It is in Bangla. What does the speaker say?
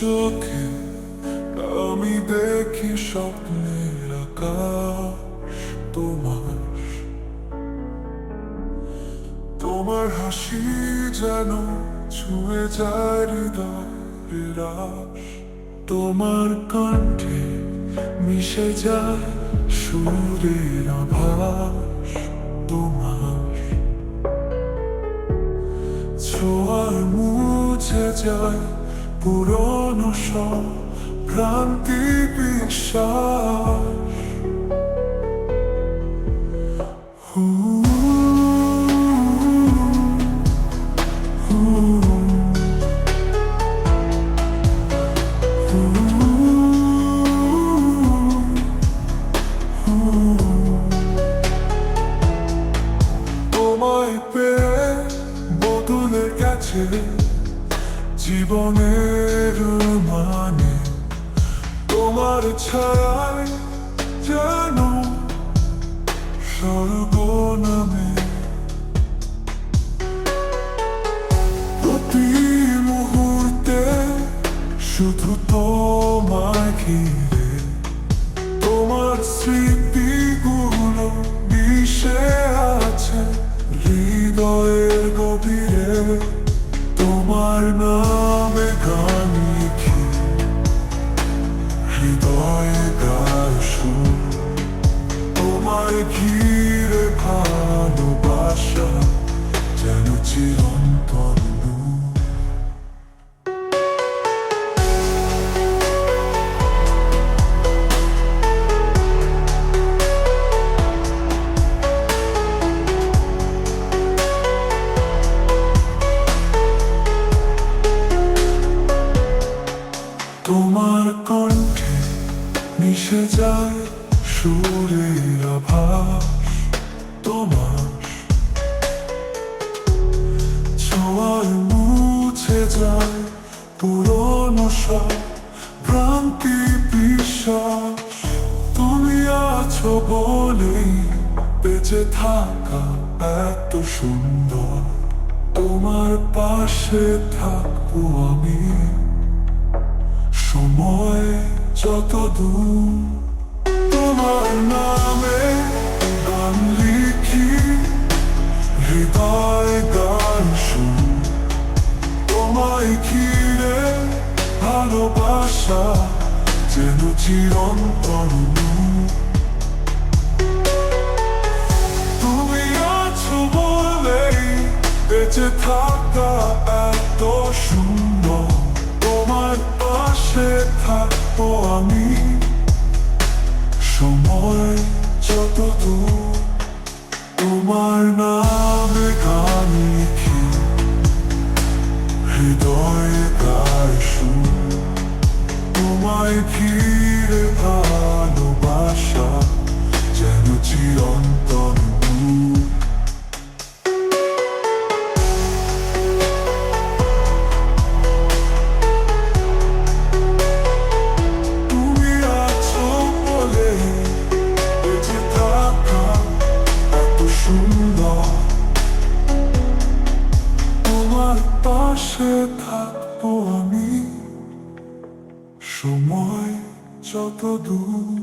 চোখে আমি দেখি স্বপ্নের আকাশ তোমার। তোমার হাসি যেন ছুঁয়ে যায় তোমার কণ্ঠে মিশে যায় সুরের আভাস তোমার। ছোঁয়ার মুছে যায় পুরনো সব ভ্রান্তি বিশ্বাস। তোমায় পেয়ে বদলে জীবনের মানে তোমার ছায় যেন স্বর্গ নামে প্রতি মুহূর্তে শুধু তোমায় ঘিরে তোমার স্মৃতিগুলো মিশে আছে হৃদয়ের গভীরে। তোমার নামে গানি কি? হৃদয়ে গাছু তোমার ঘিরে ভালোবাসা যেন চিরন্তন মিশে তোমার ছোঁয়ার মুছে যায় পুরনো সব ভ্রান্তি বিশ্বাস তুমি আছো বেঁচে থাকা এত সুন্দর তোমার পাশে থাকব আমি সময় যত দূর তোমার নামে গান লিখি, হৃদয় গান শুন তোমায় ঘিরে ভালোবাসা যেন চিরন্তন। তুমি আছো বলেই বেঁচে থাকা আমি সময় যত তোমার নামে হৃদয় হৃদয়ে শুন। তোমায় ফিরে ভালোবাসা যেন চিরন্তর sol do